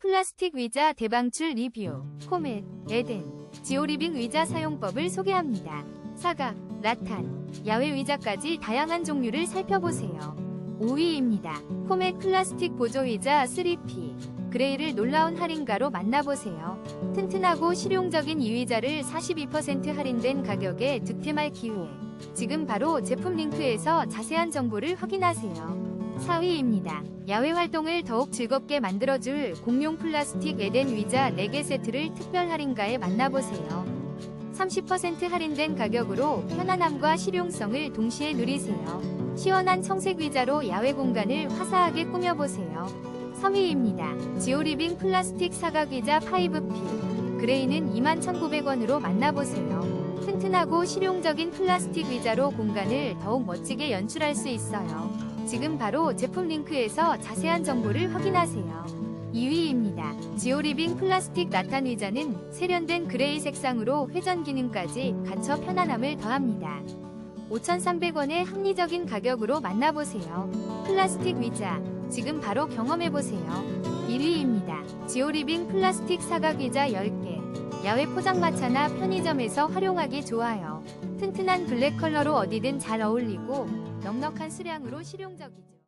플라스틱 의자 대방출 리뷰, 코멧, 에덴, 지오리빙 의자 사용법을 소개합니다. 사각, 라탄, 야외 의자까지 다양한 종류를 살펴보세요. 5위입니다. 코멧 플라스틱 보조 의자 3P. 그레이를 놀라운 할인가로 만나보세요. 튼튼하고 실용적인 이 의자를 42% 할인된 가격에 득템할 기회. 지금 바로 제품 링크에서 자세한 정보를 확인하세요. 4위입니다. 야외 활동을 더욱 즐겁게 만들어줄 공룡 플라스틱 에덴 의자 4개 세트를 특별 할인가에 만나보세요. 30% 할인된 가격으로 편안함과 실용성을 동시에 누리세요. 시원한 청색 의자로 야외 공간을 화사하게 꾸며보세요. 3위입니다. 지오리빙 플라스틱 사각 의자 5P. 그레이는 21,900원으로 만나보세요. 튼튼하고 실용적인 플라스틱 의자로 공간을 더욱 멋지게 연출할 수 있어요. 지금 바로 제품 링크에서 자세한 정보를 확인하세요. 2위입니다. 지오리빙 플라스틱 나탄 의자는 세련된 그레이 색상으로 회전 기능까지 갖춰 편안함을 더합니다. 5,300원의 합리적인 가격으로 만나보세요. 플라스틱 의자, 지금 바로 경험해보세요. 1위입니다. 지오리빙 플라스틱 사각 의자 10개. 야외 포장마차나 편의점에서 활용하기 좋아요. 튼튼한 블랙 컬러로 어디든 잘 어울리고 넉넉한 수량으로 실용적이죠.